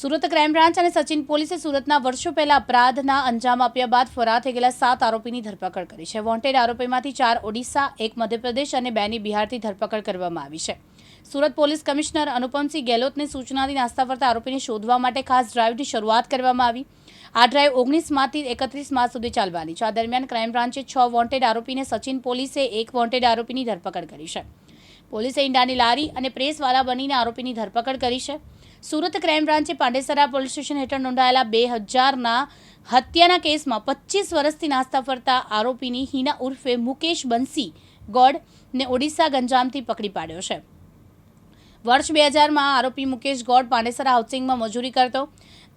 Surat crime branch અને સચિન પોલીસે સુરતના વર્ષો પહેલા અપરાધના અંજામ આપ્યા બાદ ફરાર થઈ ગયેલા સાત આરોપીની ધરપકડ કરી છે. વોન્ટેડ આરોપીમાંથી ચાર ઓડિશા, એક મધ્યપ્રદેશ અને બેની બિહારથી ધરપકડ કરવામાં આવી છે. સુરત પોલીસ કમિશનર અનુપમસિંહ ગેહલોતની સૂચનાથી નાસ્તા ફરતા આરોપીને શોધવા માટે ખાસ ડ્રાઇવની શરૂઆત કરવામાં આવી. આ ડ્રાઇવ ઓગણીસ માર્ચથી એકત્રીસ માર્ચ સુધી ચાલવાની છે. આ દરમિયાન ક્રાઇમ બ્રાન્ચે છ વોન્ટેડ આરોપીને સચિન પોલીસે એક વોન્ટેડ આરોપીની ધરપકડ કરી છે. પોલીસે ઈંડાની લારી અને પ્રેસવાલા બનીને આરોપીની ધરપકડ કરી છે. સુરત ક્રાઇમ બ્રાન્ચે પાંડેસરા પોલીસ સ્ટેશન હેઠળ નોંધાયેલા બે હજારના હત્યાના કેસમાં પચીસ વર્ષથી નાસ્તા ફરતા આરોપીની હિના ઉર્ફે મુકેશ બંસી ગોડને ઓડિશા ગંજામથી પકડી પાડ્યો છે. વર્ષ બે હજારમાં આરોપી મુકેશ ગોડ પાંડેસરા હાઉસિંગમાં મજૂરી કરતો.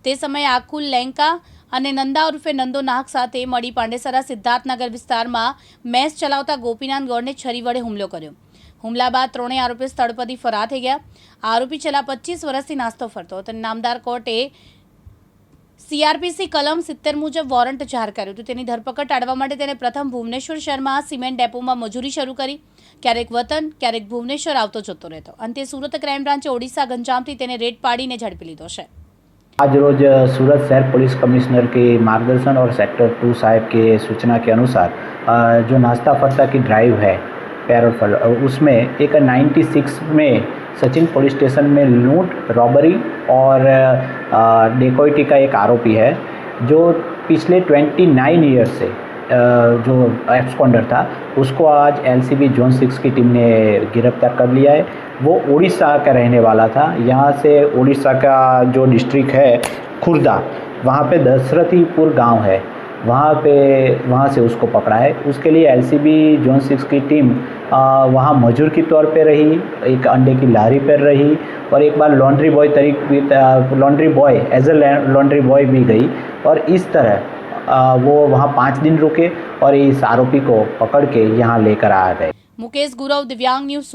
તે સમયે આકુલ લેંકા અને નંદા ઉર્ફે નંદો નાહક સાથે મળી પાંડેસરા સિદ્ધાર્થનગર વિસ્તારમાં મેસ ચલાવતા ગોપીનાથ ગોડને છરી વડે હુમલો કર્યો. હુમલા બાદ ત્રણેય આરોપી સ્થળ પરથી ફરાર થઈ ગયા આરોપી છેલ્લા પચીસ વર્ષથી નાસ્તો ફરતો હતો અને નામદાર કોર્ટે સીઆરપીસી કલમ સિત્તેર મુજબ વોરંટ જાહેર કર્યું હતું તેની ધરપકડ ટાળવા માટે તેને પ્રથમ ભુવનેશ્વર શહેરમાં સિમેન્ટ ડેપોમાં મજૂરી શરૂ કરી ક્યારેક વતન ક્યારેક ભુવનેશ્વર આવતો જતો રહેતો અંતે સુરત ક્રાઇમ બ્રાન્ચે ઓડિશા ગંજામથી તેને રેડ પાડીને ઝડપી લીધો છે आज रोज सूरत शहर पुलिस कमिश्नर के मार्गदर्शन और सेक्टर टू साहब के सूचना के अनुसार अ, जो नाश्ता फरता की ड्राइव है पैरोल फल उसमें एक 96 में सचिन पुलिस स्टेशन में लूट रॉबरी और डेकोइटी का एक आरोपी है, जो पिछले 29 ईयर से जो एक्सकॉन्डर था, उसको आज एलसीबी जोन सिक्स की टीम ने गिरफ़्तार कर लिया है। वो उड़ीसा का रहने वाला था। यहाँ से उड़ीसा का जो डिस्ट्रिक्ट है, खुर्दा, वहाँ पे दशरथीपुर गाँव है। वहाँ पे, वहाँ से उसको पकड़ा है। उसके लिए एलसीबी जोन सिक्स की टीम वहाँ मजूर की तौर पे रही, एक अंडे की लारी पर रही और एक बार लॉन्ड्री बॉय तरीक भी laundry boy as a laundry boy भी गई और इस तरह वो वहाँ पाँच दिन रुके और इस आरोपी को पकड़ के यहाँ लेकर आ गए। मुकेश गुरव, दिव्यांग न्यूज़